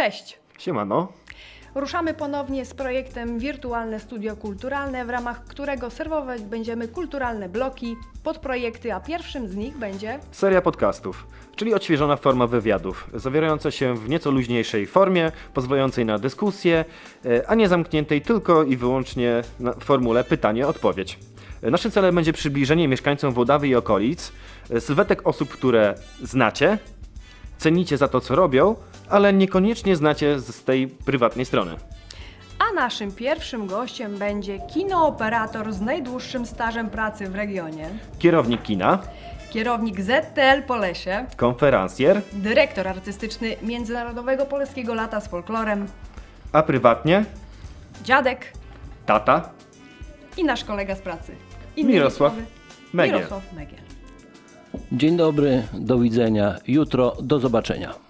Cześć! Siemano. Ruszamy ponownie z projektem Wirtualne Studio Kulturalne, w ramach którego serwować będziemy kulturalne bloki, podprojekty, a pierwszym z nich będzie Seria podcastów, czyli odświeżona forma wywiadów, zawierająca się w nieco luźniejszej formie, pozwalającej na dyskusję, e, a nie zamkniętej tylko i wyłącznie na formule pytanie-odpowiedź. Naszym celem będzie przybliżenie mieszkańcom Woławy i okolic e, sylwetek osób, które znacie, cenicie za to, co robią, ale niekoniecznie znacie z tej prywatnej strony. A naszym pierwszym gościem będzie kinooperator z najdłuższym stażem pracy w regionie, Kierownik kina, kierownik ZTL Polesie, konferencjer, dyrektor artystyczny Międzynarodowego Polskiego Lata z Folklorem, a prywatnie dziadek tata i nasz kolega z pracy. Innymi Mirosław Megiel. Mirosław Megiel. Dzień dobry, do widzenia jutro, do zobaczenia.